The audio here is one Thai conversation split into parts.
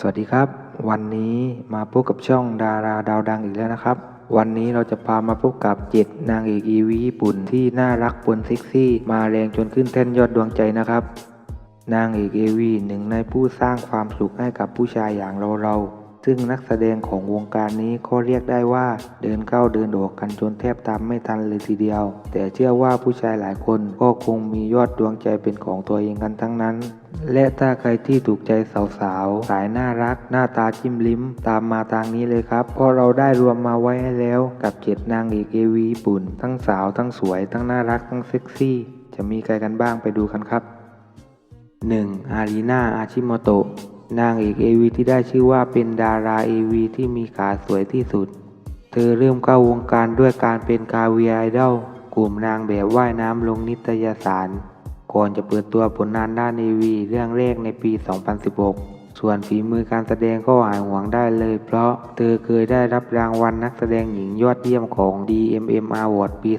สวัสดีครับ วันนี้มาพบกับช่องดาราดาวดังอีกแล้วนะครับ วันนี้เราจะพามาพบกับเจ็ดนางเอกอีวีญี่ปุ่นที่น่ารักปนเซ็กซี่ มาแรงจนขึ้นแท่นยอดดวงใจนะครับ นางเอกเอวีหนึ่งในผู้สร้างความสุขให้กับผู้ชายอย่างเราเรา ซึ่งนักแสดงของวงการนี้ก็เรียกได้ว่าเดินเข้าเดินออกกันจนแทบตามไม่ทันเลยทีเดียว แต่เชื่อว่าผู้ชายหลายคนก็คงมียอดดวงใจเป็นของตัวเองกันทั้งนั้น และถ้าใครที่ถูกใจสาวๆ สายน่ารัก หน้าตาจิ้มลิ้ม ตามมาทางนี้เลยครับ เพราะเราได้รวมมาไว้ให้แล้วกับเจ็ดนางเอกเอวีญี่ปุ่น ทั้งสาวทั้งสวยทั้งน่ารักทั้งเซ็กซี่ จะมีใครกันบ้างไปดูกันครับ 1. อารีนาอาชิโมโตะ นางเอกเอวีที่ได้ชื่อว่าเป็นดาราเอวีที่มีขาสวยที่สุด เธอเริ่มเข้าวงการด้วยการเป็นคาเวียไอดอลกลุ่มนางแบบว่ายน้ำลงนิตยสาร ก่อนจะเปิดตัวผลงานด้านเอวีเรื่องแรกในปี 2016 ส่วนฝีมือการแสดงก็หายห่วงได้เลย เพราะเธอเคยได้รับรางวัลนักแสดงหญิงยอดเยี่ยมของ DMM Award ปี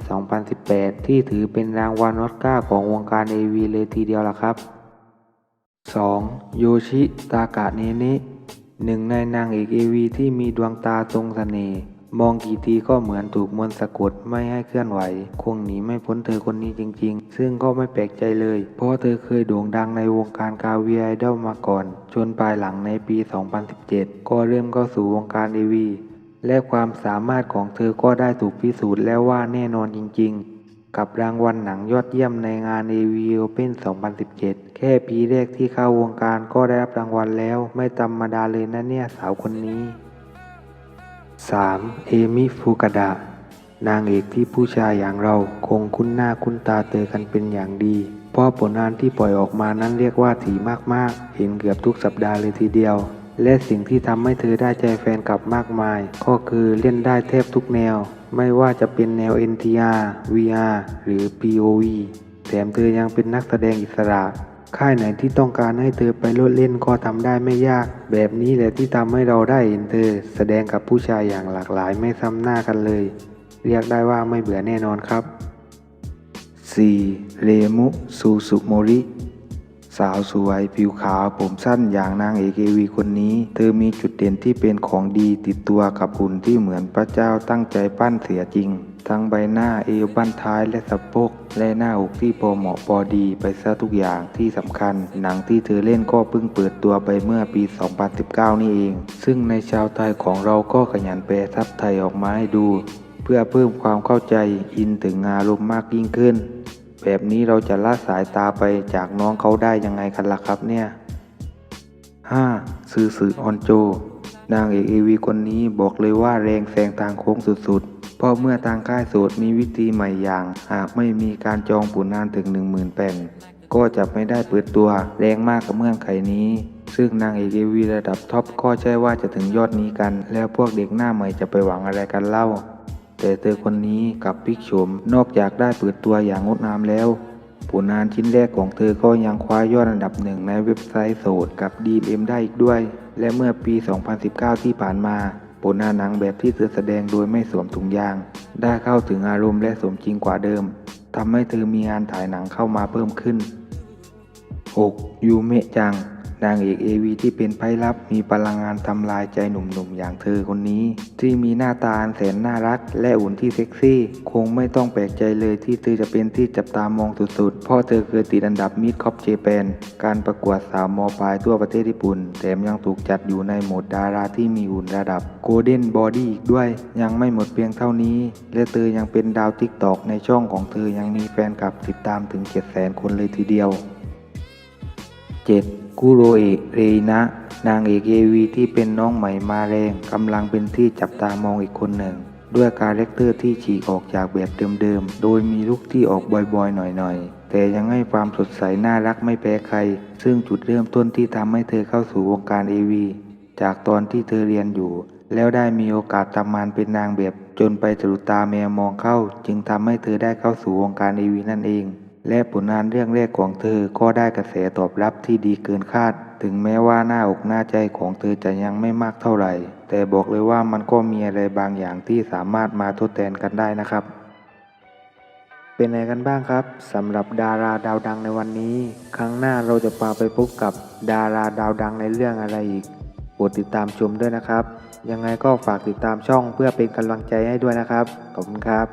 2018 ที่ถือเป็นรางวัลออสการ์ของวงการเอวีเลยทีเดียวล่ะครับ 2. โยชิตากะเนเนะหนึ่งในนางเอกเอวีที่มีดวงตาทรงเสน่ห์มองกี่ทีก็เหมือนถูกมนต์สะกดไม่ให้เคลื่อนไหว คงหนีไม่พ้นเธอคนนี้จริงๆ ซึ่งก็ไม่แปลกใจเลย เพราะเธอเคยโด่งดังในวงการกาเวียไอดอลมาก่อน จนปลายหลังในปี 2017 ก็เริ่มเข้าสู่วงการเอวีและความสามารถของเธอก็ได้ถูกพิสูจน์แล้วว่าแน่นอนจริงๆ กับรางวัลหนังยอดเยี่ยมในงาน AV Open 2017 แค่ปีแรกที่เข้าวงการก็ได้รับรางวัลแล้ว ไม่ธรรมดาเลยนะเนี่ยสาวคนนี้ 3. เอมิฟูกาดะนางเอกที่ผู้ชายอย่างเราคงคุ้นหน้าคุ้นตาเจอกันเป็นอย่างดีเพราะผลงานที่ปล่อยออกมานั้นเรียกว่าถี่มากๆ เห็นเกือบทุกสัปดาห์เลยทีเดียว และสิ่งที่ทำให้เธอได้ใจแฟนคลับมากมาย ก็คือเล่นได้แทบทุกแนว ไม่ว่าจะเป็นแนว NTR VR หรือ POV แถมเธอยังเป็นนักแสดงอิสระ ค่ายไหนที่ต้องการให้เธอไปโลดเล่นก็ทำได้ไม่ยาก แบบนี้แหละที่ทำให้เราได้เห็นเธอ แสดงกับผู้ชายอย่างหลากหลายไม่ซ้ำหน้ากันเลย เรียกได้ว่าไม่เบื่อแน่นอนครับ 4. เรมุซูซุโมริ สาวสวยผิวขาวผมสั้นอย่างนางเอกเอวีคนนี้ เธอมีจุดเด่นที่เป็นของดีติดตัวกับหุ่นที่เหมือนพระเจ้าตั้งใจปั้นเสียจริง ทั้งใบหน้าเอวบั้นท้ายและสะโพกและหน้าอกที่พอเหมาะพอดีไปซะทุกอย่างที่สำคัญ หนังที่เธอเล่นก็เพิ่งเปิดตัวไปเมื่อปี 2019 นี่เอง ซึ่งในชาวไทยของเราก็ขยันแปลทับไทยออกมาให้ดู เพื่อเพิ่มความเข้าใจอินถึงอารมณ์มากยิ่งขึ้น แบบนี้เราจะละสายตาไปจากน้องเขาได้ยังไงกันล่ะครับเนี่ย 5. ซื่อสื่อออนโจ นางเอกเอวีคนนี้บอกเลยว่าแรงแซงทางโค้งสุดๆ เพราะเมื่อทางค่ายโสดมีวิธีใหม่อย่าง หากไม่มีการจองผลงานถึง 10,000แผ่น ก็จะไม่ได้เปิดตัวแรงมากกับเงื่อนไขนี้ ซึ่งนางเอกเอวีระดับท็อปก็ใช่ว่าจะถึงยอดนี้กัน แล้วพวกเด็กหน้าใหม่จะไปหวังอะไรกันเล่า แต่เธอคนนี้กับพิกโฉมนอกจากได้เปิดตัวอย่างงดงามแล้ว ผลงานชิ้นแรกของเธอก็ยังคว้ายอดอันดับหนึ่งในเว็บไซต์โสดกับ DMM ได้อีกด้วย และเมื่อปี 2019 ที่ผ่านมา ผลงานหนังแบบที่เธอแสดงโดยไม่สวมถุงยาง ได้เข้าถึงอารมณ์และสมจริงกว่าเดิมทำให้เธอมีงานถ่ายหนังเข้ามาเพิ่มขึ้น 6. ยูเมจัง นางเอกเอวีที่เป็นไพ่ลับมีพลังงานทำลายใจหนุ่มๆอย่างเธอคนนี้ ที่มีหน้าตาแสนน่ารัก และอุ่นที่เซ็กซี่ คงไม่ต้องแปลกใจเลยที่เธอจะเป็นที่จับตามองสุดๆ เพราะเธอเคยติดอันดับมิดคอปเจแปนการประกวดสาวมอปลายทั่วประเทศญี่ปุ่น แถมยังถูกจัดอยู่ในโหมดดาราที่มีหุ่นระดับโกลเด้นบอดี้อีกด้วย ยังไม่หมดเพียงเท่านี้ และเธอยังเป็นดาวทิกตอกในช่องของเธอยังมีแฟนคลับติดตามถึง700,000 คนเลยทีเดียว 7. กุโรเอะเรินะ นางเอกเอวีที่เป็นน้องใหม่มาแรงกำลังเป็นที่จับตามองอีกคนหนึ่ง ด้วยคาแรคเตอร์ที่ฉีกออกจากแบบเดิมๆ โดยมีลุคที่ออกบ่อยๆ หน่อยๆ แต่ยังให้ความสดใสน่ารักไม่แพ้ใคร ซึ่งจุดเริ่มต้นที่ทำให้เธอเข้าสู่วงการเอวีจากตอนที่เธอเรียนอยู่ แล้วได้มีโอกาสทำงานเป็นนางแบบ จนไปสะดุดตาแมวมองเข้า จึงทำให้เธอได้เข้าสู่วงการเอวีนั่นเอง และผลงานเรื่องแรกของเธอก็ได้กระแสตอบรับที่ดีเกินคาด ถึงแม้ว่าหน้าอกหน้าใจของเธอจะยังไม่มากเท่าไหร่ แต่บอกเลยว่ามันก็มีอะไรบางอย่างที่สามารถมาทดแทนกันได้นะครับ เป็นไงกันบ้างครับสำหรับดาราดาวดังในวันนี้ ครั้งหน้าเราจะพาไปพบกับดาราดาวดังในเรื่องอะไรอีกโปรดติดตามชมด้วยนะครับ ยังไงก็ฝากติดตามช่องเพื่อเป็นกำลังใจให้ด้วยนะครับ ขอบคุณครับ